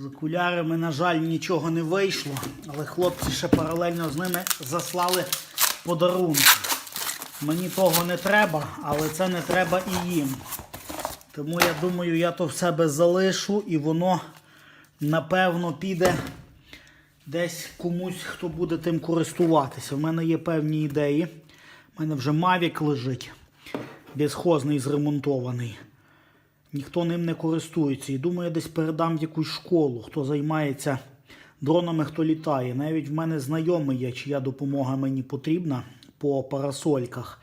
З окулярами, на жаль, нічого не вийшло, але хлопці ще паралельно з ними заслали подарунки. Мені того не треба, але це не треба і їм. Тому я думаю, я то в себе залишу і воно напевно піде десь комусь, хто буде тим користуватися. У мене є певні ідеї. У мене вже Mavic лежить, безхозний, зремонтований. Ніхто ним не користується. І думаю, я десь передам в якусь школу, хто займається дронами, хто літає. Навіть в мене знайомий є, чия допомога мені потрібна по парасольках.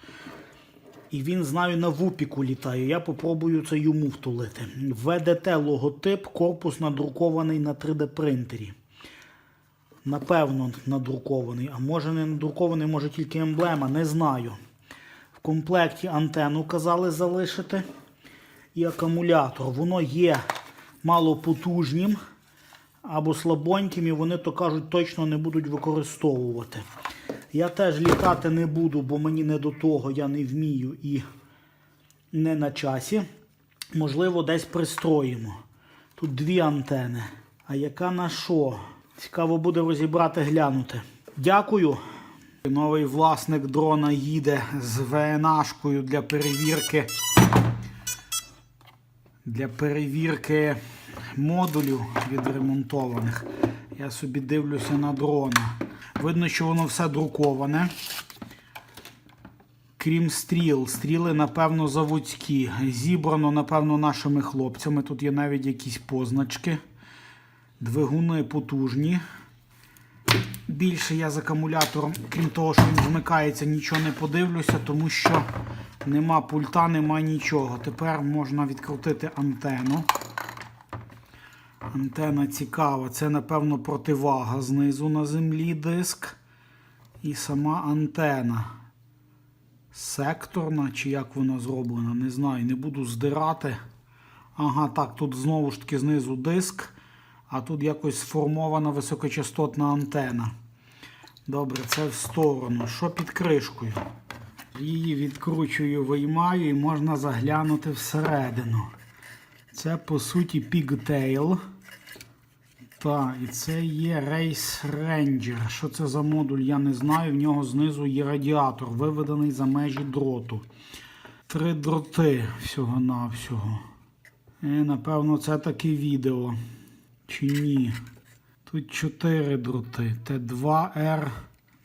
І він знаю на вупіку літає. Я попробую це йому втулити. ВДТ логотип, корпус надрукований на 3D принтері. Напевно, надрукований. А може не надрукований, може тільки емблема, не знаю. В комплекті антенну казали залишити. І акумулятор. Воно є малопотужнім або слабоньким, і вони то кажуть, точно не будуть використовувати. Я теж літати не буду, бо мені не до того, я не вмію і не на часі. Можливо, десь пристроїмо. Тут дві антени. А яка на що? Цікаво буде розібрати, глянути. Дякую. Новий власник дрона їде з ВНАшкою для перевірки. Для перевірки модулів відремонтованих. Я собі дивлюся на дрона. Видно, що воно все друковане. Крім стріл, стріли, напевно, заводські. Зібрано, напевно, нашими хлопцями. Тут є навіть якісь позначки. Двигуни потужні. Більше я з акумулятором, крім того, що він вмикається, нічого не подивлюся, тому що нема пульта, нема нічого. Тепер можна відкрутити антенну. Антена цікава. Це, напевно, противага знизу на землі диск. І сама антена. Секторна, чи як вона зроблена, не знаю, не буду здирати. Ага, так, тут знову ж таки знизу диск, а тут якось сформована високочастотна антена. Добре, це в сторону. Що під кришкою? Її відкручую, виймаю і можна заглянути всередину. Це по суті Pigtail. Так, і це є Race Ranger. Що це за модуль, я не знаю. В нього знизу є радіатор, виведений за межі дроту. Три дроти всього-навсього. І, напевно, це таке відео. Чи ні? Тут чотири дроти. Т2Р.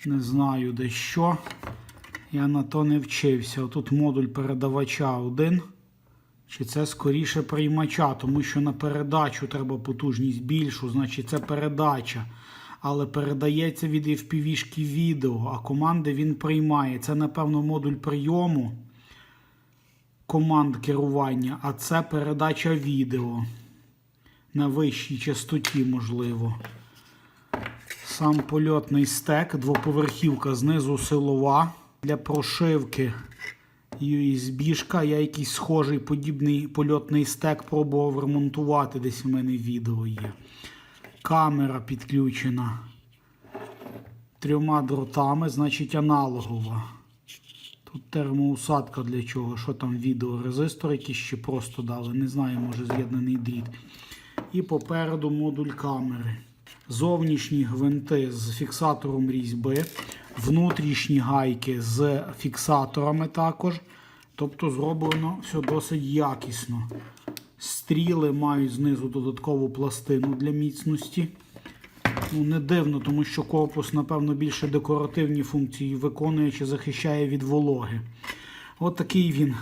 Не знаю де що. Я на то не вчився. Тут модуль передавача один. Чи це скоріше приймача, тому що на передачу треба потужність більшу, значить це передача. Але передається від FPV-шки відео, а команди він приймає. Це, напевно, модуль прийому команд керування, а це передача відео. На вищій частоті, можливо. Сам польотний стек, двоповерхівка, знизу силова для прошивки. USB-шка, я якийсь схожий подібний польотний стек пробував ремонтувати, десь в мене відео є. Камера підключена трьома дротами, значить аналогова. Тут термоусадка для чого, що там відео, резистор якийсь ще просто дали, не знаю, може з'єднаний дріт. І попереду модуль камери. Зовнішні гвинти з фіксатором різьби, внутрішні гайки з фіксаторами також. Тобто зроблено все досить якісно. Стріли мають знизу додаткову пластину для міцності. Ну, Не дивно, тому що корпус, напевно, більше декоративні функції виконує чи захищає від вологи. От такий він.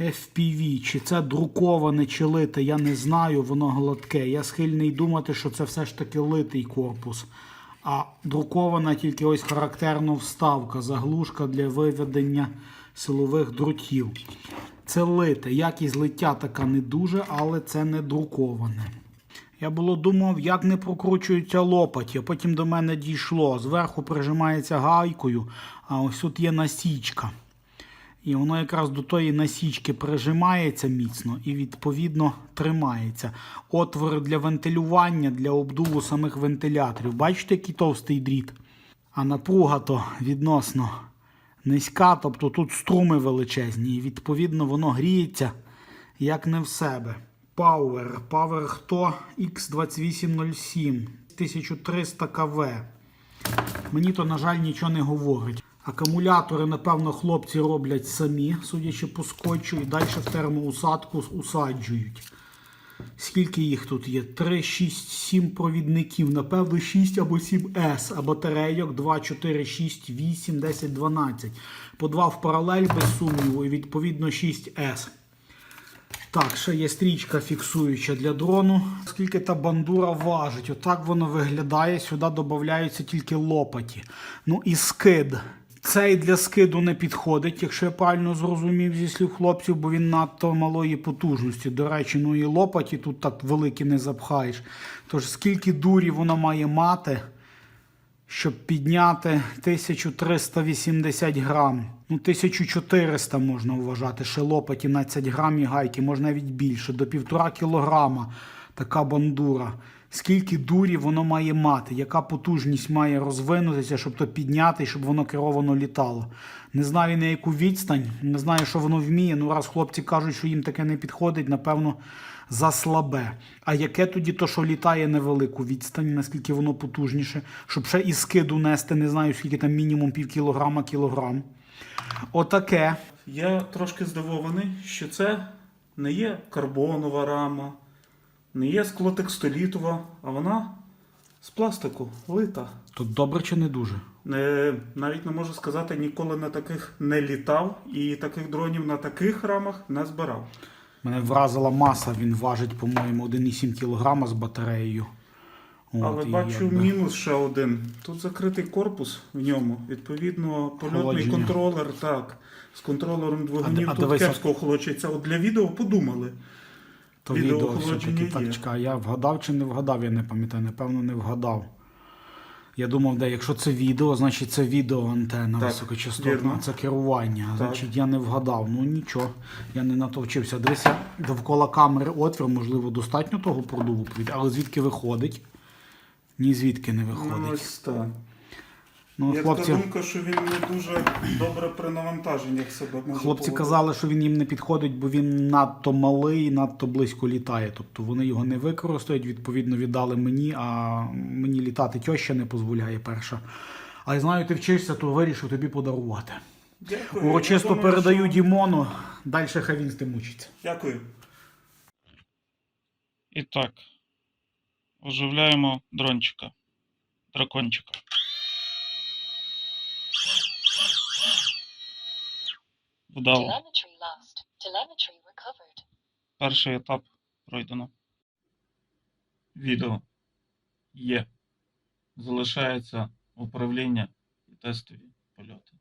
FPV, чи це друковане, чи лите, я не знаю, воно гладке. Я схильний думати, що це все ж таки литий корпус. А друкована тільки ось характерна вставка, заглушка для виведення силових друтів. Це лите. Якість лиття така не дуже, але це не друковане. Я було думав, як не прокручуються лопаті, потім до мене дійшло. Зверху прижимається гайкою, а ось тут є насічка. І воно якраз до тої насічки прижимається міцно і, відповідно, тримається. Отвори для вентилювання, для обдуву самих вентиляторів. Бачите, який товстий дріт? А напруга то відносно низька, тобто тут струми величезні, і відповідно воно гріється як не в себе. Power. Power хто? X2807. 1300 КВ. Мені то, на жаль, нічого не говорить. Акумулятори, напевно, хлопці роблять самі, судячи по скотчу, і далі в термоусадку усаджують. Скільки їх тут є? 3, 6, 7 провідників. Напевно, 6 або 7 С, а батарейок 2, 4, 6, 8, 10, 12. По 2 в паралель, без сумніву, і відповідно 6 С. Так, ще є стрічка фіксуюча для дрону. Скільки та бандура важить? Отак воно виглядає. Сюди додаються тільки лопаті. Ну і скид. Цей для скиду не підходить, якщо я правильно зрозумів зі слів хлопців, бо він надто малої потужності. До речі, ну і лопаті тут так великі не запхаєш. Тож скільки дурі воно має мати, щоб підняти 1380 грам. Ну, 1400 можна вважати. Ще лопаті 17 грам і гайки, може навіть більше, до півтора кілограма така бандура. Скільки дурі воно має мати, яка потужність має розвинутися, щоб то підняти, щоб воно керовано літало. Не знаю на яку відстань, не знаю, що воно вміє. Ну, раз хлопці кажуть, що їм таке не підходить, напевно, заслабе. А яке тоді то, що літає невелику відстань, наскільки воно потужніше, щоб ще і скиду нести, не знаю, скільки там мінімум пів кілограма, кілограм. Отаке. Я трошки здивований, що це не є карбонова рама, не є склотекстолітова, а вона з пластику лита. Тут добре чи не дуже? Не, навіть не можу сказати, ніколи на таких не літав і таких дронів на таких рамах не збирав. Мене вразила маса, він важить, по-моєму, 1,7 кг з батареєю. От, Але і бачу якби- мінус ще один. Тут закритий корпус в ньому. Відповідно, польотний Охолодження. контролер, так. З контролером двигунів а тут дивися- кепсько охолоджується. От для відео подумали. То Відео відео все-таки так чекай, я вгадав чи не вгадав, я не пам'ятаю, напевно, не вгадав. Я думав, де якщо це відео, значить це відеоантенна Так, високочастотна, вірно. це керування. Так. Значить, я не вгадав. Ну нічого, я не натовчився. Дивися, довкола камери отвір, можливо, достатньо того продуву повітря, але звідки виходить? Ні звідки не Ну, виходить. ось так. Ну, Є хлопці, така думка, що він не дуже добре при навантаженнях себе може хлопці поводити. казали, що він їм не підходить, бо він надто малий і надто близько літає. Тобто вони його не використають, відповідно, віддали мені, а мені літати тьоща не дозволяє перша. А я знаю, ти вчишся, то вирішив тобі подарувати. Дякую. Урочисто Я думаю, передаю що- Дімону, далі хай він з тим мучиться. Дякую. І так, оживляємо дрончика, дракончика. Вдало. Перший етап пройдено. Відео є. Залишається управління і тестові польоти.